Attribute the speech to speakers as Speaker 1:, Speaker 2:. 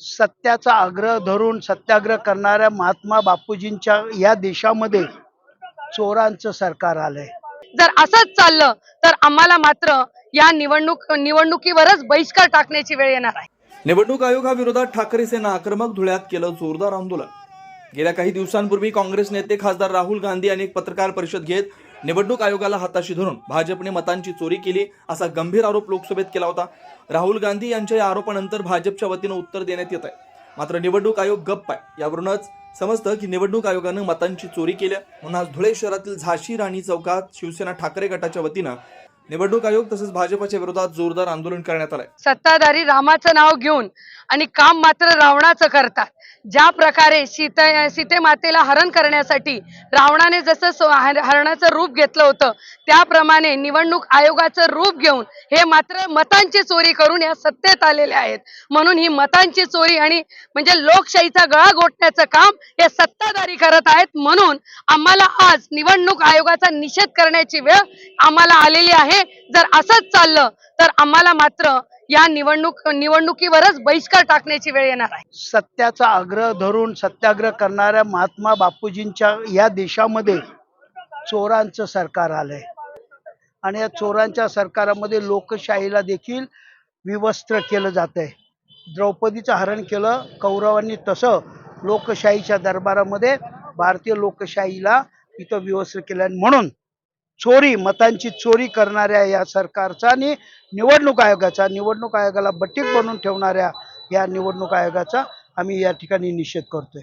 Speaker 1: सत्याचा आग्रह धरून सत्याग्रह करणाऱ्या महात्मा बापूजींच्या या देशामध्ये चोरांचं सरकार आलंय.
Speaker 2: जर असंच चाललं तर आम्हाला मात्र या निवडणूक निवडणुकीवरच बहिष्कार टाकण्याची वेळ येणार आहे.
Speaker 3: निवडणूक आयोगाविरोधात ठाकरे सेना आक्रमक धुळ्यात केलं जोरदार आंदोलन. गेल्या काही दिवसांपूर्वी काँग्रेस नेते खासदार राहुल गांधी यांनी एक पत्रकार परिषद घेत निवडणूक आयोगाला हाताशी धरून भाजपने मतांची चोरी केली असा गंभीर आरोप लोकसभेत केला होता. राहुल गांधी यांच्या या आरोपानंतर भाजपच्या वतीनं उत्तर देण्यात येत आहे मात्र निवडणूक आयोग गप्प आहे. यावरूनच समजतं की निवडणूक आयोगानं मतांची चोरी केली म्हणून आज धुळे शहरातील झाशी राणी चौकात शिवसेना ठाकरे गटाच्या वतीनं निवडणूक आयोग तसंच भाजपच्या विरोधात जोरदार आंदोलन करण्यात आलंय.
Speaker 2: सत्ताधारी रामाचं नाव घेऊन आणि काम मात्र रावणाचं करतात. ज्या प्रकारे सीता सीते मातेला हरण करण्यासाठी रावणाने जसं हरणाचं रूप घेतलं होतं त्याप्रमाणे निवडणूक आयोगाचं रूप घेऊन हे मात्र मतांची चोरी करून या सत्तेत आलेले आहेत. म्हणून ही मतांची चोरी आणि म्हणजे लोकशाहीचा गळा घोटण्याचं काम हे सत्ताधारी करत आहेत. म्हणून आम्हाला आज निवडणूक आयोगाचा निषेध करण्याची वेळ आम्हाला आलेली आहे. जर असंच चाललं तर आम्हाला मात्र या निवडणूक निवडणुकीवरच बहिष्कार टाकण्याची वेळ येणार आहे.
Speaker 1: सत्याचा आग्रह धरून सत्याग्रह करणाऱ्या महात्मा बापूजींच्या या देशामध्ये चोरांचं सरकार आलंय. आणि या चोरांच्या सरकारामध्ये लोकशाहीला देखील विवस्त्र केलं जात आहे द्रौपदीचं हरण केलं कौरवांनी तसं लोकशाहीच्या दरबारामध्ये भारतीय लोकशाहीला इथं विवस्त्र केलं. म्हणून चोरी मतांची चोरी करणाऱ्या या सरकारचा आणि निवडणूक आयोगाचा निवडणूक आयोगाला बटीक बनवून ठेवणाऱ्या या निवडणूक आयोगाचा आम्ही या ठिकाणी निषेध करतोय.